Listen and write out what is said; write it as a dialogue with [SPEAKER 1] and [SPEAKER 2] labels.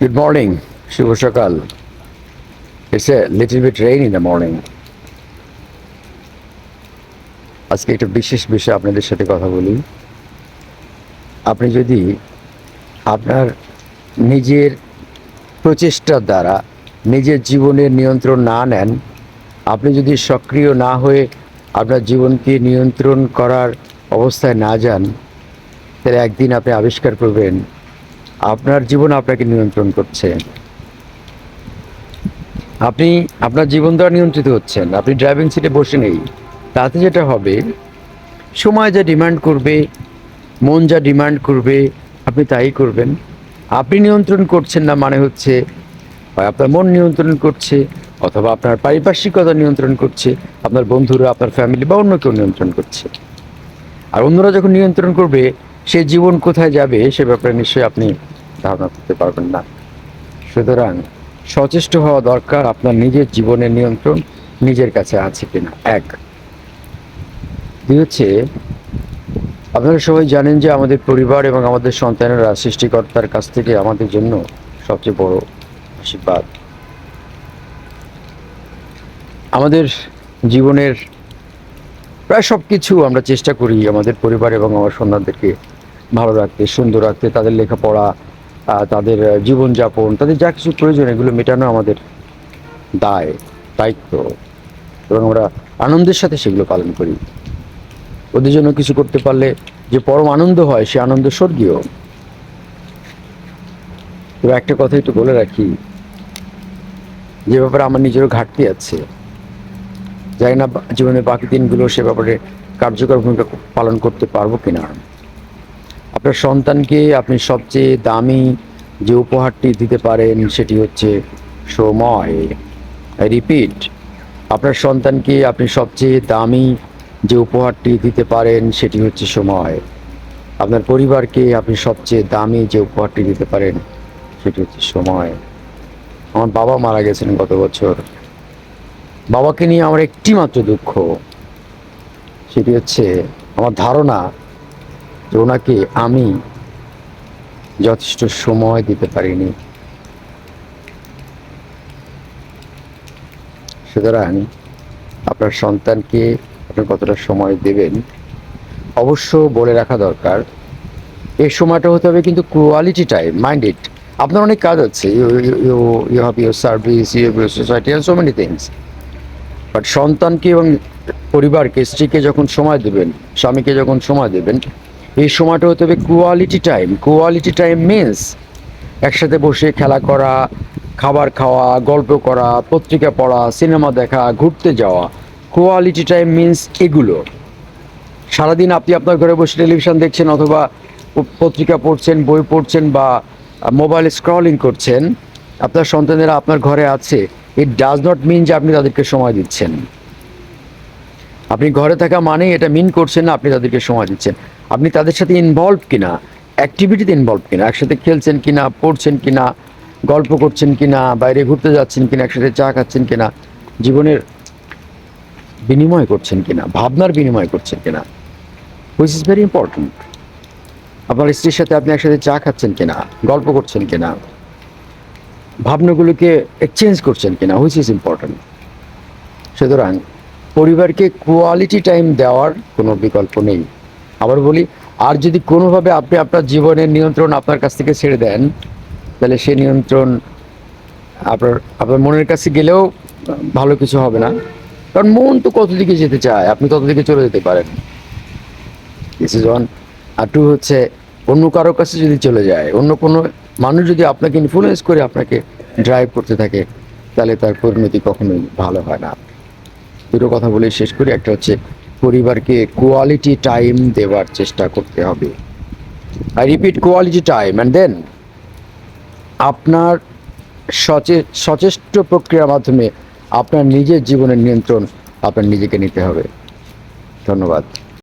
[SPEAKER 1] Good morning, শুভ সকাল It's a little bit rain in the morning. আজকে একটা বিশেষ বিষয় আপনাদের সাথে কথা বলি। আপনি যদি আপনার নিজের প্রচেষ্টার দ্বারা নিজের জীবনের নিয়ন্ত্রণ না নেন আপনি যদি সক্রিয় না হয়ে আপনার জীবনকে নিয়ন্ত্রণ করার অবস্থায় না যান তাহলে একদিন আপনি আবিষ্কার করবেন আপনার জীবন আপনাকে নিয়ন্ত্রণ করছে। আপনি আপনার জীবন দ্বারা নিয়ন্ত্রিত হচ্ছেন। আপনি ড্রাইভিং সিটে বসে নেই। তাতে যেটা হবে, সময় যা ডিমান্ড করবে, মন যা ডিমান্ড করবে, আপনি তাই করবেন। আপনি নিয়ন্ত্রণ করছেন না মানে হচ্ছে আপনার মন নিয়ন্ত্রণ করছে, অথবা আপনার পারিপার্শ্বিকতা নিয়ন্ত্রণ করছে, আপনার বন্ধুরা, আপনার ফ্যামিলি বা অন্য কেউ নিয়ন্ত্রণ করছে। আর অন্যরা যখন নিয়ন্ত্রণ করবে, সে জীবন কোথায় যাবে, সে ব্যাপারে নিশ্চয়ই আপনি ধারণা করতে পারবেন না। সুতরাং সচেষ্ট হওয়া দরকার আপনার নিজের জীবনের নিয়ন্ত্রণ নিজের কাছে আছে কিনা। এক। দুই হচ্ছে, আপনারা সবাই জানেন যে আমাদের পরিবার এবং আমাদের সন্তানেরা সৃষ্টিকর্তার কাছ থেকে আমাদের জন্য সবচেয়ে বড় আশীর্বাদ। আমাদের জীবনের প্রায় সব কিছু আমরা চেষ্টা করি আমাদের পরিবার এবং আমার সন্তানদেরকে ভালো রাখতে, সুন্দর রাখতে, তাদের লেখাপড়া তাদের জীবনযাপন, তাদের যা কিছু প্রয়োজন, এগুলো মেটানো আমাদের দায়, দায়িত্ব। এবং আমরা আনন্দের সাথে সেগুলো পালন করি। ওদের জন্য কিছু করতে পারলে যে পরম আনন্দ হয়, সে আনন্দ স্বর্গীয়। তবে একটা কথা একটু বলে রাখি। যে ব্যাপারে আমার নিজেরও ঘাটতি আছে। জানি না জীবনের বাকি দিনগুলো সে ব্যাপারে কার্যকর ভূমিকা পালন করতে পারব কিনা। আপনার সন্তানকে আপনি সবচেয়ে দামি যে উপহারটি দিতে পারেন সেটি হচ্ছে সময়। রিপিট আপনার সন্তানকে আপনি সবচেয়ে দামি যে উপহারটি দিতে পারেন সেটি হচ্ছে সময়। আপনার পরিবারকে আপনি সবচেয়ে দামি যে উপহারটি দিতে পারেন সেটি হচ্ছে সময়। আমার বাবা মারা গেছেন গত বছর। বাবাকে নিয়ে আমার একটি মাত্র দুঃখ, সেটি হচ্ছে আমার ধারণা যে ওনাকে আমি যথেষ্ট সময় দিতে পারিনি। সুতরাং আপনার সন্তানকে আপনি কতটা সময় দেবেন অবশ্য বলে রাখা দরকার এই সময়টা হতে হবে কিন্তু কোয়ালিটি টাইম মাইন্ড ইট আপনার অনেক কাজ আছে you you have your service you your society so many things but সন্তানকে এবং পরিবারকে, স্ত্রীকে যখন সময় দেবেন, স্বামীকে যখন সময় দেবেন এই সময়টা হতে হবে quality time quality time means একসাথে বসে খেলা করা, খাবার খাওয়া, গল্প করা, পত্রিকা পড়া সিনেমা দেখা, ঘুরতে যাওয়া। কোয়ালিটি টাইম মিনস এগুলো। সারাদিন আপনি আপনার ঘরে বসে টেলিভিশন দেখছেন অথবা পত্রিকা পড়ছেন, বই পড়ছেন বা মোবাইল স্ক্রলিং করছেন, আপনার সন্তানেরা আপনার ঘরে আছে। ইট ডাজ নট মিন যে আপনি তাদেরকে সময় দিচ্ছেন। আপনি ঘরে থাকা মানেই এটা মিন করছেন না, আপনি তাদেরকে সময় দিচ্ছেন। আপনি তাদের সাথে ইনভলভ কিনা অ্যাক্টিভিটিতে ইনভলভ কিনা, একসাথে খেলছেন কিনা, পড়ছেন কিনা, গল্প করছেন কিনা, বাইরে ঘুরতে যাচ্ছেন কিনা, একসাথে চা খাচ্ছেন কিনা, জীবনের বিনিময় করছেন কিনা, ভাবনার বিনিময় করছেন কিনা। হুইচ ইজ ভেরি ইম্পর্ট্যান্ট আপনার স্ত্রীর সাথে আপনি একসাথে চা খাচ্ছেন কিনা, গল্প করছেন কিনা, ভাবনাগুলোকে এক্সচেঞ্জ করছেন কিনা হুইচ ইজ ইম্পর্ট্যান্ট সুতরাং পরিবারকে কোয়ালিটি টাইম দেওয়ার কোনো বিকল্প নেই। আবার বলি, আর যদি কোনোভাবে আপনি আপনার জীবনের নিয়ন্ত্রণ আপনার কাছ থেকে ছেড়ে দেন, তাহলে সে নিয়ন্ত্রণ আপনার আপনার মনের কাছে গেলেও ভালো কিছু হবে না। কারণ মন তো কত দিকে যেতে চায়, আপনি তত দিকে চলে যেতে পারেন। দিস ইজ ওয়ান আর টু হচ্ছে, অন্য কারোর কাছে যদি চলে যায়, অন্য কোনো মানুষ যদি আপনাকে ইনফ্লুয়েন্স করে আপনাকে ড্রাইভ করতে থাকে, তাহলে তার পরিণতি কখনোই ভালো হয় না। দুটো কথা বলে শেষ করি। একটা হচ্ছে পরিবারকে কোয়ালিটি টাইম দেওয়ার চেষ্টা করতে হবে। I repeat quality time and then আপনার সচে, সচেষ্ট প্রক্রিয়ার মাধ্যমে আপনার নিজের জীবনের নিয়ন্ত্রণ আপনার নিজেকে নিতে হবে। ধন্যবাদ।